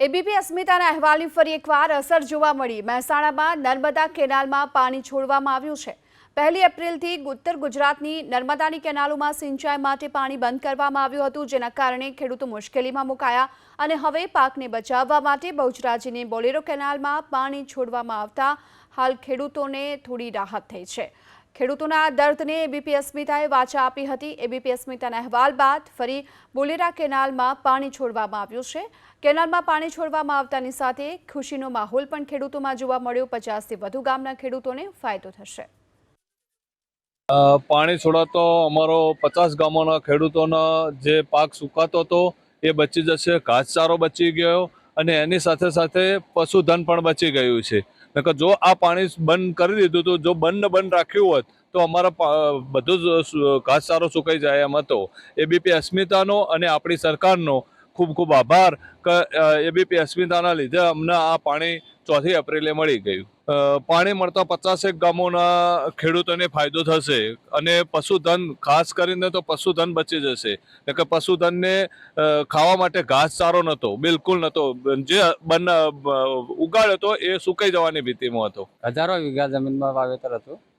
ABP અસ્મિતાના અહેવાલની ફરી એકવાર અસર જોવા મળી. મહેસાણામાં નર્મદા કેનાલમાં પાણી છોડવામાં આવ્યું છે. પહેલી એપ્રિલથી ઉત્તર ગુજરાતની નર્મદાની કેનાલોમાં સિંચાઈ માટે પાણી બંધ કરવામાં આવ્યું હતું, જેના કારણે ખેડૂતો મુશ્કેલીમાં મુકાયા અને હવે પાકને બચાવવા માટે બહુચરાજીની બોલેરો કેનાલમાં પાણી છોડવામાં આવતા હાલ ખેડૂતોને થોડી રાહત થઈ છે. ખેડૂતોના દર્દને એબીપી અસ્મિતાએ વાચા આપી હતી. એબીપી અસ્મિતાના અહેવાલ બાદ ફરી બોલેરા કેનાલમાં પાણી છોડવામાં આવ્યું છે. કેનાલમાં પાણી છોડવામાં આવતાની સાથે ખુશીનો માહોલ પણ ખેડૂતોમાં જોવા મળ્યો. પચાસથી વધુ ગામના ખેડૂતોને ફાયદો થશે. પાણી છોડાતો અમારો પચાસ ગામોના ખેડૂતોના જે પાક સુકાતો હતો એ બચી જશે. ઘાસચારો બચી ગયો. અને એની સાથે સાથે પશુધન પણ બચી ગયું છે. નકર જો આ પાણી બંધ કરી દીધું હતું જો બંધ બંધ રાખ્યું હોત, તો અમારા બધું જ ઘાસચારો સુકાઈ જાય એમ હતો. એબીપી અસ્મિતાનો અને આપણી સરકારનો ખૂબ ખૂબ આભાર. કે એબીપી અસ્મિતાના લીધે અમને આ પાણી ચોથી એપ્રિલે મળી ગયું. પાણી મળતા પચાસેક ગામોના ખેડૂતોને ફાયદો થશે અને પશુધન, ખાસ કરીને તો પશુધન બચી જશે. એટલે કે પશુધનને ખાવા માટે ઘાસ ચારો નહોતો બિલકુલ નહોતો જે બન ઉગાડ્યો હતો એ સુકાઈ જવાની ભીતિમાં હતો. હજારો વીઘા જમીનમાં વાવેતર હતું.